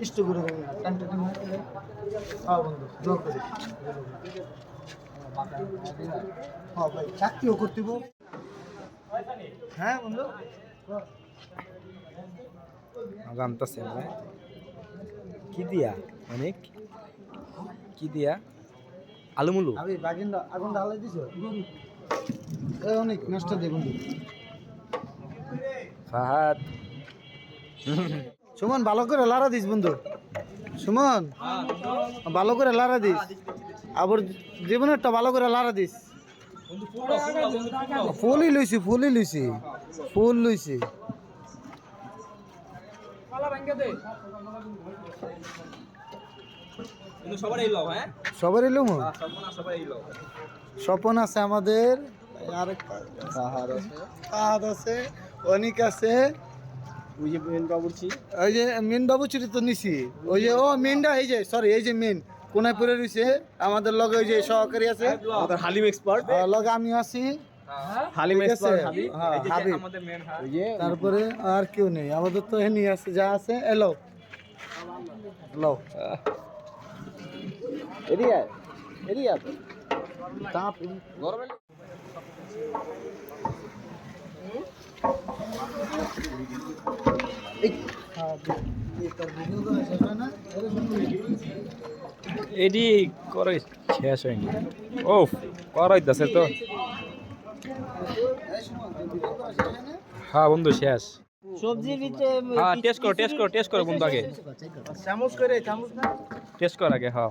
ইষ্ট করে ভাই চাকরিও করতে। হ্যাঁ বন্ধু জানতেছে না কি দিয়া অনেক কি দিয়া আলুমুলু? আমি আগুন ঢালাই দিছো? এ অনেক নষ্ট দে বন্ধু। ফাহাদ। সুমন ভালো করে লারা দিস বন্ধু। সুমন ভালো করে লারা দিস। আবার জীবনেরটা ভালো করে লারা দিস। ফুলই লইছি ফুলই লইছি ফুল লইছি। সবার এই লও হ্যাঁ? সবার এলো স্বপন আছে আমাদের আরেক ফাহাদ আছে। অনিক আছে। ওই যে মেন বাবুর্চি। ওই যে মিন বাবু চুরি তো নিছি ওই যে ও মিনটা এই যে সরি এই যে মিন কোনায় পড়ে রয়েছে আমাদের লগে ওই যে সহকারী আছে। আমাদের হালিম এক্সপার্ট আর লগে আমি আছি। হালিম আছে? এক্সপার্ট হাবিব হ্যাঁ, এই যে হাবিব। আমাদের মেন ওই যে তারপরে আর কেউ নেই। আমাদের তো এনি আছে যা আছে এলো। লো এরিয়া এরিয়া তাপ গরমে এডি করে শেষ হয়নি। ও করাইতেছে তো। হ্যাঁ বন্ধু শেষ। সবজি ভিতরে হ্যাঁ টেস্ট করো টেস্ট করো টেস্ট করো বন্ধু আগে। চামচ করে চামচ না। টেস্ট কর আগে হ্যাঁ।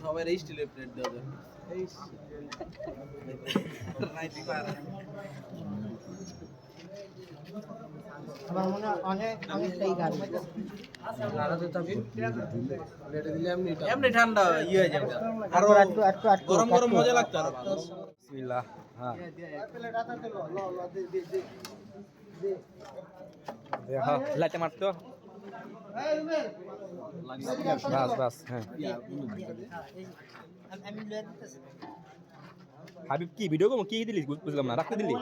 সবাই স্টিলের প্লেট দেওয়া যাবে। আমার মনে হয় অনেক অনেকটাই গাড়ি। এমনি ঠান্ডা। ইয়ে হয়ে যাবে। আরও একটু গরম গরম মজা লাগতো আরও বিসমিল্লাহ হ্যাঁ। হ্যাঁ। লাইটে মারতো। বাস বাস হ্যাঁ হাবিব, কি ভিডিও কম কি দিলি? বুঝলাম না। রাখতে দিলি?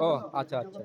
ও আচ্ছা আচ্ছা।